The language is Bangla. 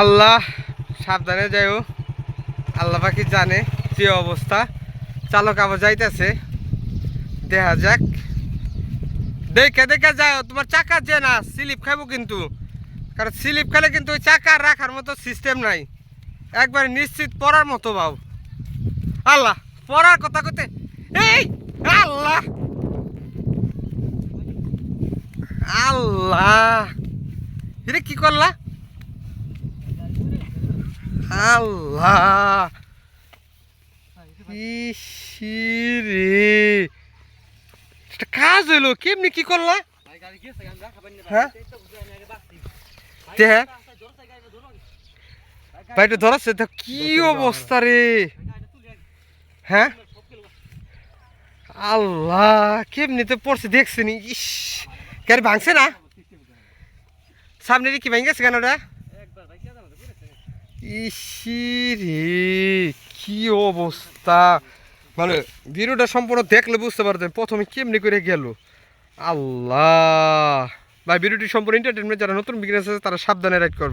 আল্লাহ সাবধানে যাইও। আল্লাহ পাখি জানে যে অবস্থা। চালক আবার যাইতেছে। দেখা যাক। দেখে দেখে যাও তোমার চাকা যে না, স্লিপ খাব কিন্তু। কারণ স্লিপ খেলে কিন্তু ওই চাকা রাখার মতো সিস্টেম নাই। একবার নিশ্চিত পড়ার মতো বাবু আল্লাহ, পড়ার কথা কতে এই, আল্লাহ। আল্লাহ। এটা কি করলা? আল্লাহ। ইসিরে এটা কাজ হইল, কেমনি কি করলা? হ্যাঁ? ভাইটা ধরাচ্ছে তো কি অবস্থা রে। হ্যাঁ? আল্লাহ, কেমনিতে পড়ছে দেখছেনি ইস গাড়ি ভাঙছে না? সামনে কি ভেঙে গেছে কেন ওটা? ইসি রে কি অবস্থা? মানে ভিডিওটা সম্পূর্ণ দেখলে বুঝতে পারতেন প্রথমে কেমনি করে গেল। আল্লাহ! ভাই, ভিডিওটি সম্পূর্ণ এন্টারটেনমেন্ট যারা নতুন বিজনেস আছে, তারা সাবধানে রাইড করবে।